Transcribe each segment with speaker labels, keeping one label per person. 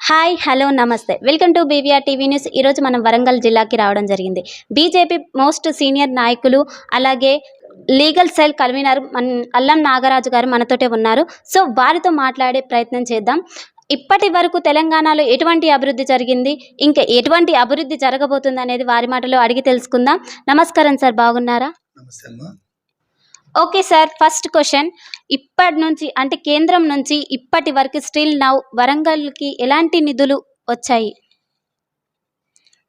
Speaker 1: Hi hello నమస్తే. Welcome to BVR TV news. ఈరోజు మనం వరంగల్ జిల్లాకి రావడం జరిగింది. బీజేపీ మోస్ట్ సీనియర్ నాయకులు అలాగే లీగల్ సెల్ కన్వీనర్ మన్ అల్లం నాగరాజు గారు మనతోటే ఉన్నారు. సో వారితో మాట్లాడే ప్రయత్నం చేద్దాం. ఇప్పటి వరకు తెలంగాణలో ఎటువంటి అభివృద్ధి జరిగింది? ఇంకా ఎటువంటి అభివృద్ధి జరగబోతుంది అనేది వారి మాటలో అడిగి తెలుసుకుందాం. నమస్కారం సార్ బాగున్నారా?
Speaker 2: నమస్తే
Speaker 1: ఓకే సార్ ఫస్ట్ క్వశ్చన్ ఇప్పటి నుంచి అంటే కేంద్రం నుంచి ఇప్పటి వరకు స్టిల్ నౌ వరంగల్కి ఎలాంటి నిధులు వచ్చాయి?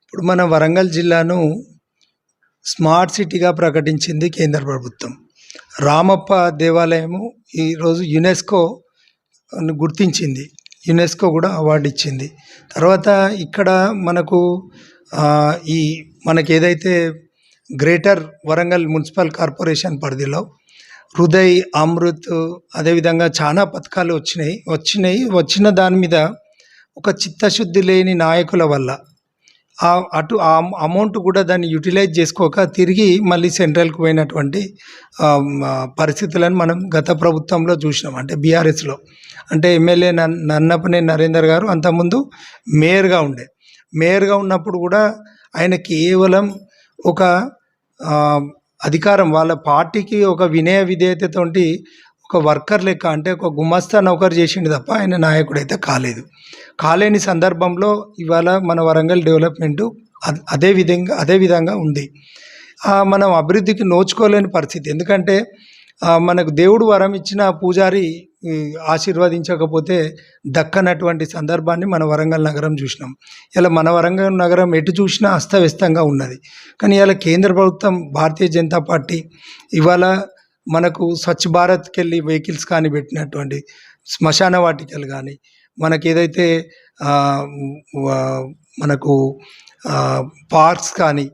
Speaker 2: ఇప్పుడు మన వరంగల్ జిల్లాను స్మార్ట్ సిటీగా ప్రకటించింది కేంద్ర ప్రభుత్వం. రామప్ప దేవాలయము ఈరోజు యునెస్కో గుర్తించింది. యునెస్కో కూడా అవార్డు ఇచ్చింది. తర్వాత ఇక్కడ మనకు ఈ మనకి ఏదైతే గ్రేటర్ వరంగల్ మున్సిపల్ కార్పొరేషన్ పరిధిలో హృదయ్ అమృత్ అదేవిధంగా చాలా పథకాలు వచ్చినాయి. వచ్చినాయి. వచ్చిన దాని మీద ఒక చిత్తశుద్ధి లేని నాయకుల వల్ల. అటు ఆ అమౌంట్ కూడా దాన్ని యూటిలైజ్ చేసుకోక తిరిగి మళ్ళీ సెంట్రల్కి పోయినటువంటి పరిస్థితులను మనం గత ప్రభుత్వంలో చూసినాం. అంటే బీఆర్ఎస్లో. అంటే ఎమ్మెల్యే నన్ నన్నపనే నరేందర్ గారు అంతకుముందు మేయర్గా ఉండే. మేయర్గా ఉన్నప్పుడు కూడా ఆయన కేవలం ఒక అధికారం వాళ్ళ పార్టీకి ఒక వినయ విధేయతతోటి ఒక వర్కర్ లెక్క అంటే ఒక గుమస్తా నౌకరు చేసిండు తప్ప ఆయన నాయకుడైతే కాలేదు. కాలేని సందర్భంలో ఇవాళ మన వరంగల్ డెవలప్మెంటు అదే విధంగా అదే విధంగా ఉంది. మనం అభివృద్ధికి నోచుకోలేని పరిస్థితి. ఎందుకంటే మనకు దేవుడు వరం ఇచ్చిన పూజారి ఆశీర్వదించకపోతే దక్కనటువంటి సందర్భాన్ని మన వరంగల్ నగరం చూసినాం. ఇలా మన వరంగల్ నగరం ఎటు చూసినా అస్తవ్యస్తంగా ఉన్నది. కానీ ఇలా కేంద్ర ప్రభుత్వం భారతీయ జనతా పార్టీ ఇవాళ మనకు స్వచ్ఛ భారత్కి వెళ్ళి వెహికల్స్ కానీ పెట్టినటువంటి శ్మశాన వాటికలు కానీ మనకి ఏదైతే మనకు పార్క్స్ కానీ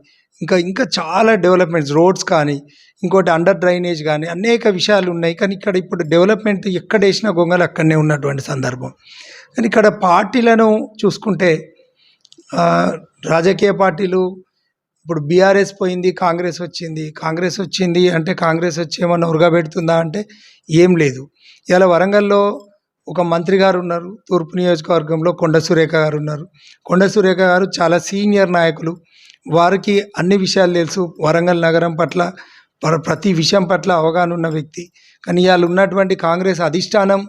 Speaker 2: ఇంకా ఇంకా చాలా డెవలప్మెంట్స్ రోడ్స్ కానీ ఇంకోటి అండర్ డ్రైనేజ్ కానీ అనేక విషయాలు ఉన్నాయి. కానీ ఇక్కడ ఇప్పుడు డెవలప్మెంట్ ఎక్కడ వేసినా గొంగలు అక్కడనే ఉన్నటువంటి సందర్భం. కానీ ఇక్కడ పార్టీలను చూసుకుంటే రాజకీయ పార్టీలు ఇప్పుడు బీఆర్ఎస్ పోయింది కాంగ్రెస్ వచ్చింది. కాంగ్రెస్ వచ్చింది అంటే కాంగ్రెస్ వచ్చి ఏమన్నా ఉరగబెడుతుందా అంటే ఏం లేదు. ఇలా వరంగల్లో ఒక మంత్రి గారు ఉన్నారు తూర్పు నియోజకవర్గంలో కొండ సురేఖ గారు ఉన్నారు. కొండ సురేఖ గారు చాలా సీనియర్ నాయకులు. వారికి అన్ని విషయాలు తెలుసు. వరంగల్ నగరం పట్ల ప్రతి విషయం పట్ల అవగాహన ఉన్న వ్యక్తి. కానీ వాళ్ళు ఉన్నటువంటి కాంగ్రెస్ అధిష్టానం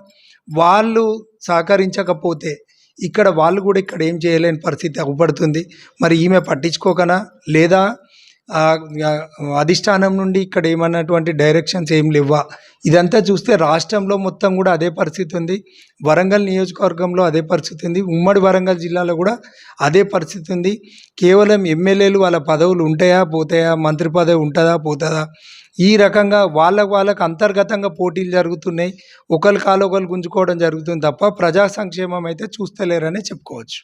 Speaker 2: వాళ్ళు సహకరించకపోతే ఇక్కడ వాళ్ళు కూడా ఇక్కడ ఏం చేయలేని పరిస్థితి అవ్వబడుతుంది మరి ఈమె పట్టించుకోకనా? లేదా అధిష్టానం నుండి ఇక్కడ ఏమన్నటువంటి డైరెక్షన్స్ ఏం లేవా ఇదంతా చూస్తే రాష్ట్రంలో మొత్తం కూడా అదే పరిస్థితి ఉంది. వరంగల్ నియోజకవర్గంలో అదే పరిస్థితి ఉంది. ఉమ్మడి వరంగల్ జిల్లాలో కూడా అదే పరిస్థితి ఉంది. కేవలం ఎమ్మెల్యేలు వాళ్ళ పదవులు ఉంటాయా పోతాయా మంత్రి పదవి ఉంటుందా పోతుందా? ఈ రకంగా వాళ్ళకు వాళ్ళకు అంతర్గతంగా పోటీలు జరుగుతున్నాయి. ఒకరి కాలు ఒకరు గుంజుకోవడం జరుగుతుంది తప్ప ప్రజా సంక్షేమం అయితే చూస్తలేరనే చెప్పుకోవచ్చు.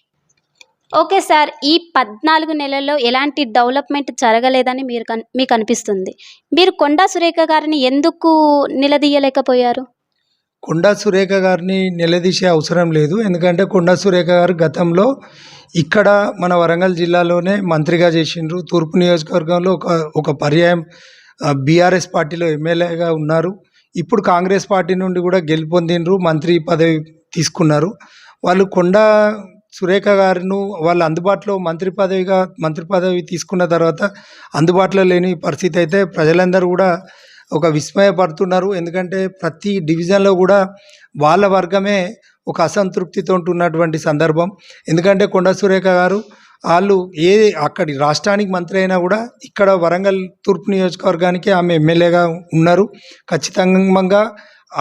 Speaker 1: ఓకే సార్ ఈ పద్నాలుగు నెలల్లో ఎలాంటి డెవలప్మెంట్ జరగలేదని మీరు కన్ మీకు అనిపిస్తుంది. మీరు కొండా సురేఖ గారిని ఎందుకు నిలదీయలేకపోయారు?
Speaker 2: కొండా సురేఖ గారిని నిలదీసే అవసరం లేదు. ఎందుకంటే కొండా సురేఖ గారు గతంలో ఇక్కడ మన వరంగల్ జిల్లాలోనే మంత్రిగా చేసిండ్రు. తూర్పు నియోజకవర్గంలో ఒక ఒక పర్యాయం బీఆర్ఎస్ పార్టీలో ఎమ్మెల్యేగా ఉన్నారు. ఇప్పుడు కాంగ్రెస్ పార్టీ నుండి కూడా గెలుపొందిండ్రు మంత్రి పదవి తీసుకున్నారు. వాళ్ళు కొండా సురేఖ గారిను వాళ్ళ అందుబాటులో మంత్రి పదవిగా మంత్రి పదవి తీసుకున్న తర్వాత అందుబాటులో లేని పరిస్థితి అయితే ప్రజలందరూ కూడా ఒక విస్మయపడుతున్నారు. ఎందుకంటే ప్రతి డివిజన్లో కూడా వాళ్ళ వర్గమే ఒక అసంతృప్తితో ఉన్నటువంటి సందర్భం. ఎందుకంటే కొండ సురేఖ గారు వాళ్ళు ఏ అక్కడి రాష్ట్రానికి మంత్రి అయినా కూడా ఇక్కడ వరంగల్ తూర్పు నియోజకవర్గానికి ఆమె ఎమ్మెల్యేగా ఉన్నారు. ఖచ్చితంగా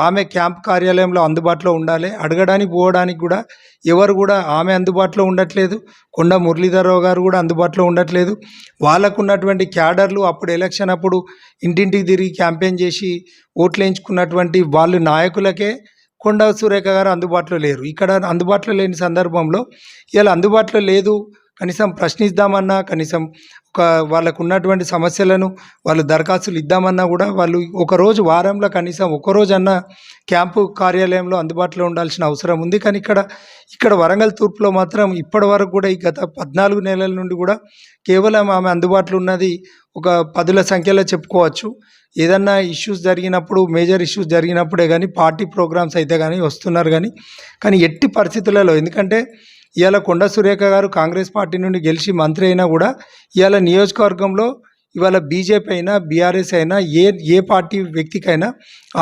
Speaker 2: ఆమె క్యాంప్ కార్యాలయంలో అందుబాటులో ఉండాలి. అడగడానికి పోవడానికి కూడా ఎవరు కూడా ఆమె అందుబాటులో ఉండట్లేదు. కొండ మురళీధరరావు గారు కూడా అందుబాటులో ఉండట్లేదు. వాళ్ళకు ఉన్నటువంటి క్యాడర్లు అప్పుడు ఎలక్షన్ అప్పుడు ఇంటింటికి తిరిగి క్యాంపెయిన్ చేసి ఓట్లు వేయించుకున్నటువంటి వాళ్ళు నాయకులకే కొండ సురేఖ గారు అందుబాటులో లేరు. ఇక్కడ అందుబాటులో లేని సందర్భంలో ఇలా అందుబాటులో లేదు. కనీసం ప్రశ్నిద్దామన్నా కనీసం ఒక వాళ్ళకు ఉన్నటువంటి సమస్యలను వాళ్ళు దరఖాస్తులు ఇద్దామన్నా కూడా వాళ్ళు ఒకరోజు వారంలో కనీసం ఒకరోజన్నా క్యాంపు కార్యాలయంలో అందుబాటులో ఉండాల్సిన అవసరం ఉంది. కానీ ఇక్కడ ఇక్కడ వరంగల్ తూర్పులో మాత్రం ఇప్పటి వరకు కూడా ఈ గత పద్నాలుగు నెలల నుండి కూడా కేవలం ఆమె అందుబాటులో ఉన్నది ఒక పదుల సంఖ్యలో చెప్పుకోవచ్చు. ఏదన్నా ఇష్యూస్ జరిగినప్పుడు మేజర్ ఇష్యూస్ జరిగినప్పుడే కానీ పార్టీ ప్రోగ్రామ్స్ అయితే కానీ వస్తున్నారు కానీ కానీ ఎట్టి పరిస్థితులలో ఎందుకంటే ఇవాళ కొండ సురేఖ గారు కాంగ్రెస్ పార్టీ నుండి గెలిచి మంత్రి అయినా కూడా ఇవాళ నియోజకవర్గంలో ఇవాళ బీజేపీ అయినా బీఆర్ఎస్ అయినా ఏ ఏ పార్టీ వ్యక్తికైనా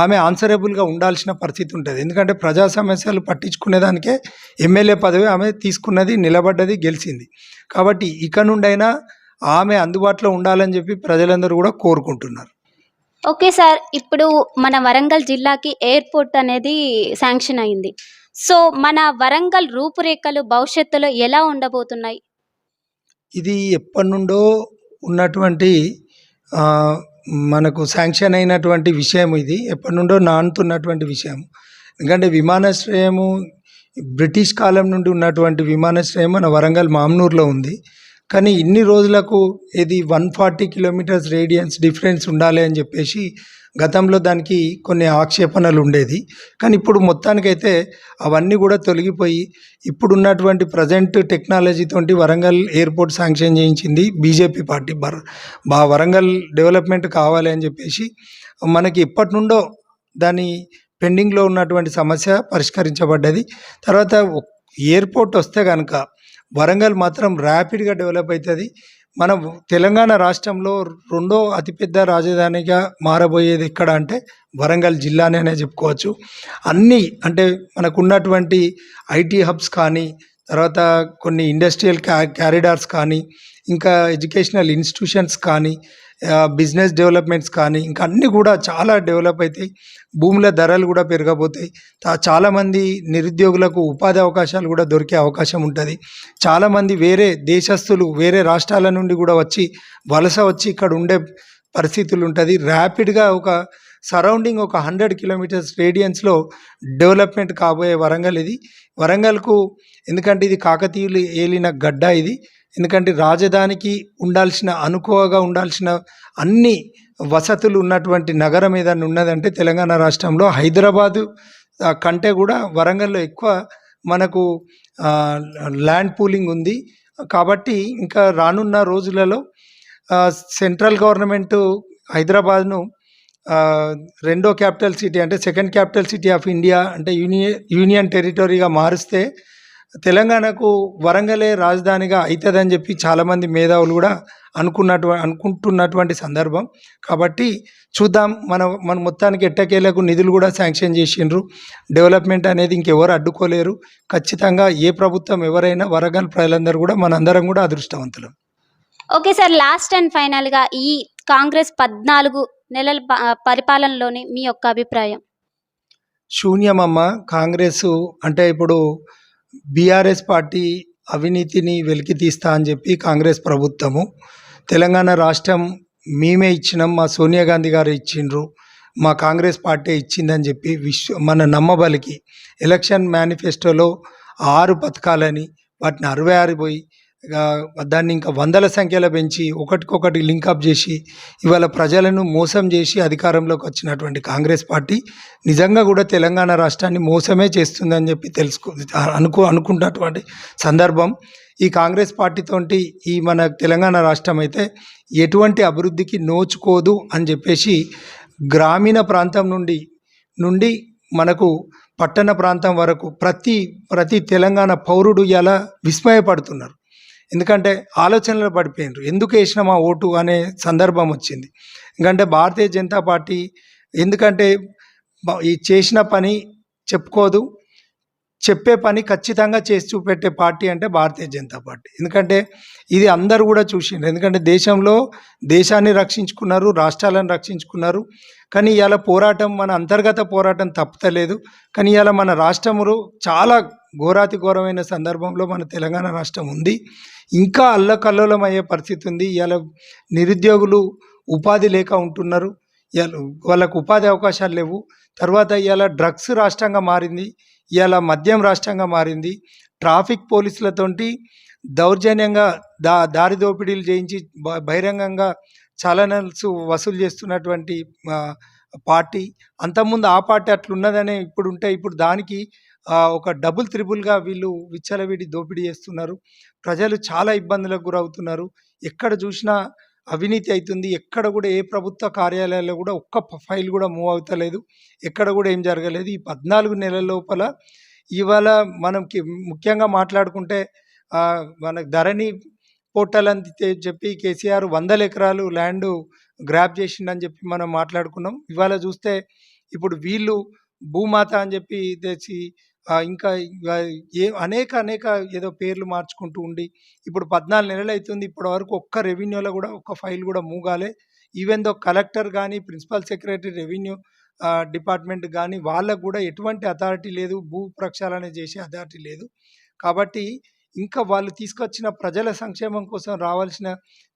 Speaker 2: ఆమె ఆన్సరబుల్గా ఉండాల్సిన పరిస్థితి ఉంటుంది. ఎందుకంటే ప్రజా సమస్యలు పట్టించుకునేదానికే ఎమ్మెల్యే పదవి ఆమె తీసుకున్నది నిలబడ్డది గెలిచింది. కాబట్టి ఇక నుండైనా ఆమె అందుబాటులో ఉండాలని చెప్పి ప్రజలందరూ కూడా కోరుకుంటున్నారు.
Speaker 1: ఓకే సార్ ఇప్పుడు మన వరంగల్ జిల్లాకి ఎయిర్పోర్ట్ అనేది శాంక్షన్ అయింది. సో మన వరంగల్ రూపురేఖలు భవిష్యత్తులో ఎలా ఉండబోతున్నాయి?
Speaker 2: ఇది ఎప్పటి నుండో ఉన్నటువంటి మనకు శాంక్షన్ అయినటువంటి విషయం ఇది. ఎప్పటి నుండో నానుతున్నటువంటి విషయం. ఎందుకంటే విమానాశ్రయము బ్రిటిష్ కాలం నుండి ఉన్నటువంటి విమానాశ్రయం మన వరంగల్ మామ్నూర్లో ఉంది. కానీ ఇన్ని రోజులకు ఇది one forty kilometres radiance difference ఉండాలి అని చెప్పేసి గతంలో దానికి కొన్ని ఆక్షేపణలు ఉండేది. కానీ ఇప్పుడు మొత్తానికైతే అవన్నీ కూడా తొలగిపోయి ఇప్పుడున్నటువంటి ప్రజెంట్ టెక్నాలజీతో వరంగల్ ఎయిర్పోర్ట్ శాంక్షన్ చేయించింది బీజేపీ పార్టీ. బర్ బా వరంగల్ డెవలప్మెంట్ కావాలి అని చెప్పేసి మనకి ఇప్పటి నుండో దాని పెండింగ్లో ఉన్నటువంటి సమస్య పరిష్కరించబడ్డది. తర్వాత ఎయిర్పోర్ట్ వస్తే కనుక వరంగల్ మాత్రం ర్యాపిడ్గా డెవలప్ అవుతుంది మన తెలంగాణ రాష్ట్రంలో రెండో అతిపెద్ద రాజధానిగా మారబోయేది ఎక్కడ అంటే వరంగల్ జిల్లానే అనే చెప్పుకోవచ్చు. అన్నీ అంటే మనకున్నటువంటి ఐటీ హబ్స్ కానీ తర్వాత కొన్ని ఇండస్ట్రియల్ క్యా క్యారిడార్స్ కానీ ఇంకా ఎడ్యుకేషనల్ ఇన్స్టిట్యూషన్స్ కానీ బిజినెస్ డెవలప్మెంట్స్ కానీ ఇంకా అన్నీ కూడా చాలా డెవలప్ అవుతాయి భూముల ధరలు కూడా పెరగబోతాయి చాలామంది నిరుద్యోగులకు ఉపాధి అవకాశాలు కూడా దొరికే అవకాశం ఉంటుంది. చాలామంది వేరే దేశస్తులు వేరే రాష్ట్రాల నుండి కూడా వచ్చి వలస వచ్చి ఇక్కడ ఉండే పరిస్థితులు ఉంటుంది. ర్యాపిడ్గా ఒక సరౌండింగ్ ఒక హండ్రెడ్ కిలోమీటర్స్ రేడియన్స్లో డెవలప్మెంట్ కాబోయే వరంగల్ ఇది. వరంగల్కు ఎందుకంటే ఇది కాకతీయులు ఏలిన గడ్డ ఇది. ఎందుకంటే రాజధానికి ఉండాల్సిన అనుకోవగా ఉండాల్సిన అన్ని వసతులు ఉన్నటువంటి నగరం ఏదైనా ఉన్నదంటే తెలంగాణ రాష్ట్రంలో హైదరాబాదు కంటే కూడా వరంగల్లో ఎక్కువ మనకు ల్యాండ్ పూలింగ్ ఉంది. కాబట్టి ఇంకా రానున్న రోజులలో సెంట్రల్ గవర్నమెంట్ హైదరాబాద్ను రెండో క్యాపిటల్ సిటీ అంటే second capital city of India అంటే యూనియన్ యూనియన్ టెరిటరీగా మారుస్తే తెలంగాణకు వరంగలే రాజధానిగా అవుతుందని చెప్పి చాలామంది మేధావులు కూడా అనుకున్నటు అనుకుంటున్నటువంటి సందర్భం. కాబట్టి చూద్దాం మన మన మొత్తానికి ఎట్టకేలకు నిధులు కూడా శాంక్షన్ చేసిండ్రు. డెవలప్మెంట్ అనేది ఇంకెవరు అడ్డుకోలేరు. ఖచ్చితంగా ఏ ప్రభుత్వం ఎవరైనా వరంగల్ ప్రజలందరూ కూడా మనందరం కూడా అదృష్టవంతులం.
Speaker 1: ఓకే సార్ లాస్ట్ అండ్ ఫైనల్గా ఈ కాంగ్రెస్ పద్నాలుగు నెలల పరిపాలనలోని మీ యొక్క అభిప్రాయం?
Speaker 2: శూన్యమమ్మ కాంగ్రెస్ అంటే ఇప్పుడు బీఆర్ఎస్ పార్టీ అవినీతిని వెలికి తీస్తా అని చెప్పి కాంగ్రెస్ ప్రభుత్వము తెలంగాణ రాష్ట్రం మేమే ఇచ్చినాం మా సోనియా గాంధీ గారు ఇచ్చిండ్రు మా కాంగ్రెస్ పార్టీ ఇచ్చిందని చెప్పి విశ్వ మన నమ్మబలికి ఎలక్షన్ మేనిఫెస్టోలో ఆరు పథకాలని వాటిని అరవై ఆరు పోయి దాన్ని ఇంకా వందల సంఖ్యలో పెంచి ఒకటికొకటి లింకప్ చేసి ఇవాళ ప్రజలను మోసం చేసి అధికారంలోకి వచ్చినటువంటి కాంగ్రెస్ పార్టీ నిజంగా కూడా తెలంగాణ రాష్ట్రాన్ని మోసమే చేస్తుందని చెప్పి తెలుసుకో అనుకు అనుకున్నటువంటి సందర్భం. ఈ కాంగ్రెస్ పార్టీతోటి ఈ మన తెలంగాణ రాష్ట్రం అయితే ఎటువంటి అభివృద్ధికి నోచుకోదు అని చెప్పేసి గ్రామీణ ప్రాంతం నుండి నుండి మనకు పట్టణ ప్రాంతం వరకు ప్రతి ప్రతి తెలంగాణ పౌరుడు ఇలా విస్మయపడుతున్నారు. ఎందుకంటే ఆలోచనలో పడిపోయినారు. ఎందుకు వేసినామా ఓటు అనే సందర్భం వచ్చింది. ఎందుకంటే భారతీయ జనతా పార్టీ ఎందుకంటే ఈ చేసిన పని చెప్పుకోదు. చెప్పే పని ఖచ్చితంగా చేసి చూపెట్టే పార్టీ అంటే భారతీయ జనతా పార్టీ. ఎందుకంటే ఇది అందరు కూడా చూసిండ్రు. ఎందుకంటే దేశంలో దేశాన్ని రక్షించుకున్నారు రాష్ట్రాలను రక్షించుకున్నారు. కానీ ఇవాళ పోరాటం మన అంతర్గత పోరాటం తప్పుతలేదు. కానీ ఇవాళ మన రాష్ట్రములు చాలా ఘోరాతి ఘోరమైన సందర్భంలో మన తెలంగాణ రాష్ట్రం ఉంది. ఇంకా అల్లకల్లోలం అయ్యే పరిస్థితి ఉంది. ఇవాళ నిరుద్యోగులు ఉపాధి లేక ఉంటున్నారు. ఇవాళ వాళ్ళకు ఉపాధి అవకాశాలు లేవు. తర్వాత ఇవాళ డ్రగ్స్ రాష్ట్రంగా మారింది. ఇవాళ మద్యం రాష్ట్రంగా మారింది. ట్రాఫిక్ పోలీసులతోటి దౌర్జన్యంగా దా దారి దోపిడీలు చేయించి బహిరంగంగా చలనల్స్ వసూలు చేస్తున్నటువంటి పార్టీ అంతకుముందు ఆ పార్టీ అట్లున్నదనే ఇప్పుడు ఉంటే ఇప్పుడు దానికి ఒక డబుల్ త్రిబుల్గా వీళ్ళు విచ్చలవిడి దోపిడీ చేస్తున్నారు. ప్రజలు చాలా ఇబ్బందులకు గురవుతున్నారు. ఎక్కడ చూసినా అవినీతి అవుతుంది ఎక్కడ కూడా ఏ ప్రభుత్వ కార్యాలయాల్లో కూడా ఒక్క ఫైల్ కూడా మూవ్ అవుతలేదు. ఎక్కడ కూడా ఏం జరగలేదు. ఈ పద్నాలుగు నెలల లోపల ఇవాళ మనం ముఖ్యంగా మాట్లాడుకుంటే మన మనకు ధరణి పోర్టల్ అని చెప్పి కేసీఆర్ వందల ఎకరాలు ల్యాండ్ గ్రాప్ చేసిండని చెప్పి మనం మాట్లాడుకున్నాం. ఇవాళ చూస్తే ఇప్పుడు వీళ్ళు భూమాత అని చెప్పి తెచ్చి ఇంకా ఏ అనేక అనేక ఏదో పేర్లు మార్చుకుంటూ ఉండి ఇప్పుడు పద్నాలుగు నెలలు అవుతుంది ఇప్పటి వరకు ఒక్క రెవెన్యూలో కూడా ఒక్క ఫైల్ కూడా మూగాలే. ఈవెన్ దో కలెక్టర్ కానీ ప్రిన్సిపల్ సెక్రటరీ రెవెన్యూ డిపార్ట్మెంట్ కానీ వాళ్ళకు కూడా ఎటువంటి అథారిటీ లేదు. భూ ప్రక్షాళన చేసే అథారిటీ లేదు. కాబట్టి ఇంకా వాళ్ళు తీసుకొచ్చిన ప్రజల సంక్షేమం కోసం రావాల్సిన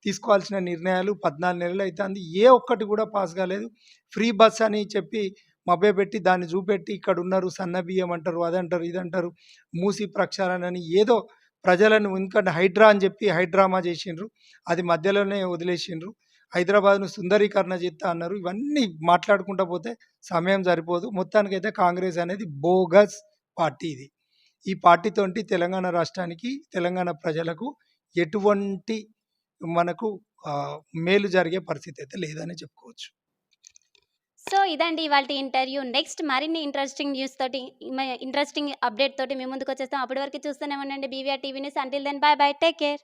Speaker 2: తీసుకోవాల్సిన నిర్ణయాలు పద్నాలుగు నెలలు అవుతుంది ఏ ఒక్కటి కూడా పాస్ కాలేదు. ఫ్రీ బస్ అని చెప్పి మభ్యపెట్టి దాన్ని చూపెట్టి ఇక్కడ ఉన్నారు సన్న బియ్యం అంటారు అదంటారు ఇదంటారు మూసి ప్రక్షాళన అని ఏదో ప్రజలను ఎందుకంటే హైడ్రా అని చెప్పి హైడ్రామా చేసిండ్రు. అది మధ్యలోనే వదిలేసిండ్రు. హైదరాబాద్ను సుందరీకరణ చేస్తా అన్నారు. ఇవన్నీ మాట్లాడుకుంటా పోతే సమయం సరిపోదు. మొత్తానికైతే కాంగ్రెస్ అనేది బోగస్ పార్టీ ఇది. ఈ పార్టీతోటి తెలంగాణ రాష్ట్రానికి తెలంగాణ ప్రజలకు ఎటువంటి మనకు మేలు జరిగే పరిస్థితి అయితే లేదని చెప్పుకోవచ్చు.
Speaker 1: సో ఇదండి ఇవాళ ఇంటర్వ్యూ. నెక్స్ట్ మరిన్ని ఇంట్రెస్టింగ్ న్యూస్ తోటి ఇంట్రెస్టింగ్ అప్డేట్ తోటి మేము ముందుకు వచ్చేస్తాం. అప్పటి వరకు చూస్తూనే ఉండండి. BVR TV news. Until then bye bye take care